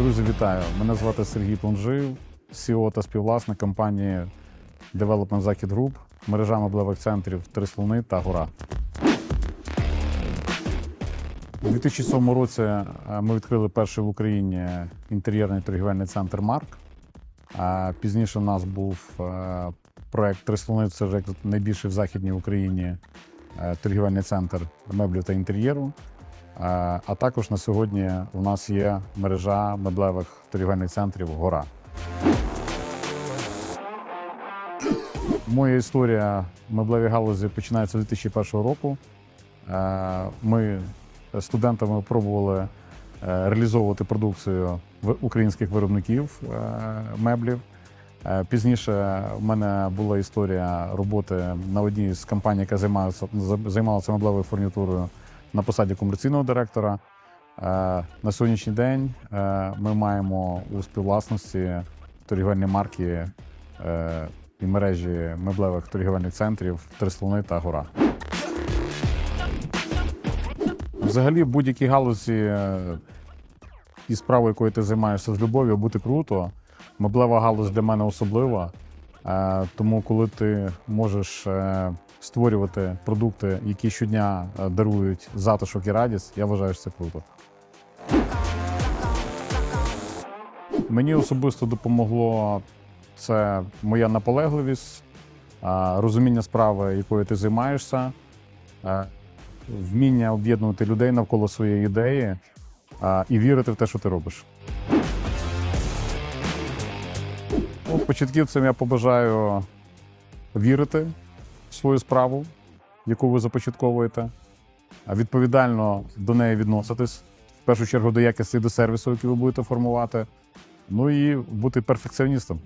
Друзі, вітаю! Мене звати Сергій Плонжив, CEO та співвласник компанії Development Захід Group, мережа меблевих центрів Три Слони та Гора. У 2007 році е, ми відкрили перший в Україні інтер'єрний торгівельний центр Марк. Пізніше у нас був е, проект Три Слони, це вже найбільший в Західній Україні е, торгівельний центр меблів та інтер'єру. Е, А також на сьогодні у нас є мережа меблевих торгівельних центрів Гора. Моя історія в меблевій галузі починається з 2001 року. Е, Ми студентами пробували е, реалізовувати продукцію українських виробників меблів. Пізніше в мене була історія роботи на одній з компаній, яка займалася меблевою фурнітурою на посаді комерційного директора. Е, На сьогоднішній день е, ми маємо у співвласності торгівельні марки е, і мережі меблевих торгівельних центрів Три Слони та Гора. Взагалі, в будь-якій галузі і справою, якою ти займаєшся з любов'ю, бути круто. Меблева галузь для мене особлива. Е, Тому, коли ти можеш е, створювати продукти, які щодня е, дарують затишок і радість, я вважаю, що це круто. Мені особисто допомогло це моя наполегливість, розуміння справи, якою ти займаєшся, вміння об'єднувати людей навколо своєї ідеї і вірити в те, що ти робиш. Початківцям я побажаю вірити в свою справу, яку ви започатковуєте, відповідально до неї відноситись, в першу чергу до якості до сервісу, який ви будете формувати. Ну і бути перфекціоністом.